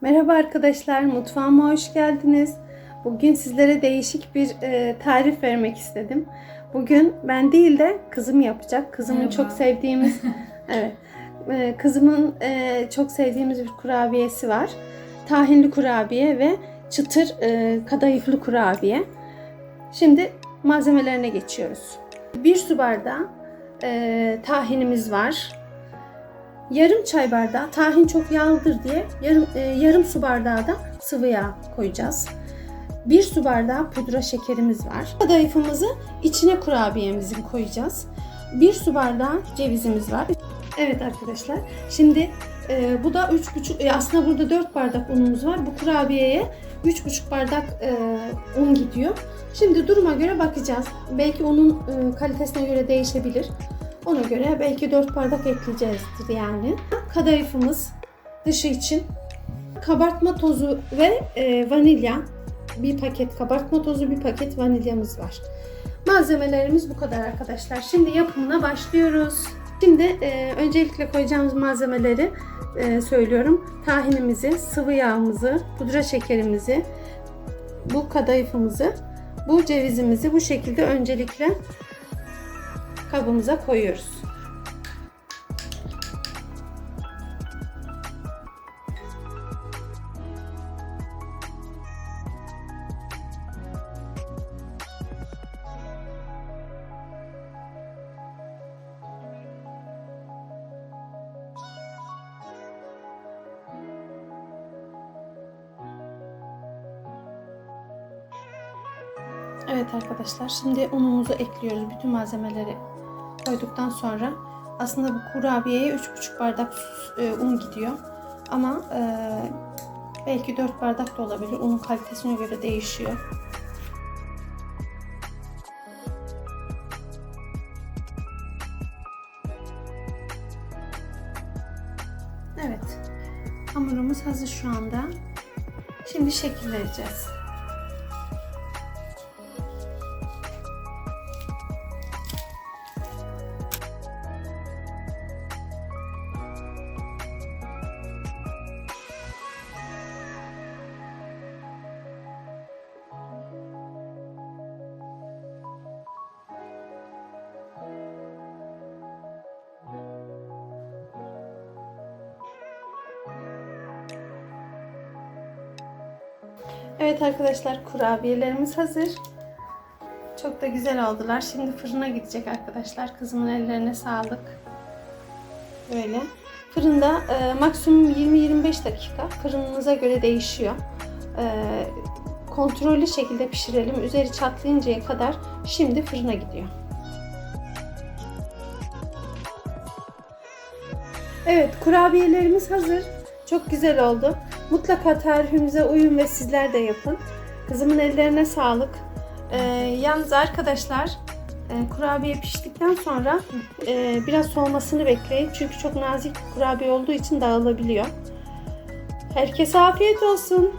Merhaba arkadaşlar, mutfağıma hoş geldiniz. Bugün sizlere değişik bir e, tarif vermek istedim. Bugün ben değil de kızım yapacak. Kızımın Merhaba. çok sevdiğimiz, evet, e, kızımın e, çok sevdiğimiz bir kurabiyesi var. Tahinli kurabiye ve çıtır e, kadayıflı kurabiye. Şimdi malzemelerine geçiyoruz. Bir su bardağı e, tahinimiz var. Yarım çay bardağı tahin çok yağlıdır diye yarım, e, yarım su bardağı da sıvı yağ koyacağız. Bir su bardağı pudra şekerimiz var. Kadayıfımızı içine kurabiyemizin koyacağız. Bir su bardağı cevizimiz var. Evet arkadaşlar şimdi e, bu da 3,5 e, aslında burada 4 bardak unumuz var. Bu kurabiyeye 3,5 bardak e, un gidiyor. Şimdi duruma göre bakacağız. Belki unun e, kalitesine göre değişebilir. Ona göre belki 4 bardak ekleyeceğizdir yani. Kadayıfımız dışı için kabartma tozu ve e, vanilya bir paket kabartma tozu bir paket vanilyamız var. Malzemelerimiz bu kadar arkadaşlar. Şimdi yapımına başlıyoruz. Şimdi e, öncelikle koyacağımız malzemeleri e, söylüyorum. Tahinimizi, sıvı yağımızı, pudra şekerimizi, bu kadayıfımızı, bu cevizimizi bu şekilde öncelikle kabımıza koyuyoruz. Evet arkadaşlar şimdi unumuzu ekliyoruz. Bütün malzemeleri koyduktan sonra aslında bu kurabiyeye 3,5 bardak e, un gidiyor. Ama e, belki 4 bardak da olabilir. Unun kalitesine göre değişiyor. Evet. Hamurumuz hazır şu anda. Şimdi şekil vereceğiz. Evet arkadaşlar kurabiyelerimiz hazır. Çok da güzel oldular. Şimdi fırına gidecek arkadaşlar. Kızımın ellerine sağlık. Böyle. Fırında e, maksimum 20-25 dakika. Fırınınıza göre değişiyor. E, kontrollü şekilde pişirelim. Üzeri çatlayıncaya kadar şimdi fırına gidiyor. Evet kurabiyelerimiz hazır. Çok güzel oldu. Mutlaka tarifimize uyun ve sizler de yapın. Kızımın ellerine sağlık. Ee, yalnız arkadaşlar e, kurabiye piştikten sonra e, biraz soğumasını bekleyin. Çünkü çok nazik kurabiye olduğu için dağılabiliyor. Herkese afiyet olsun.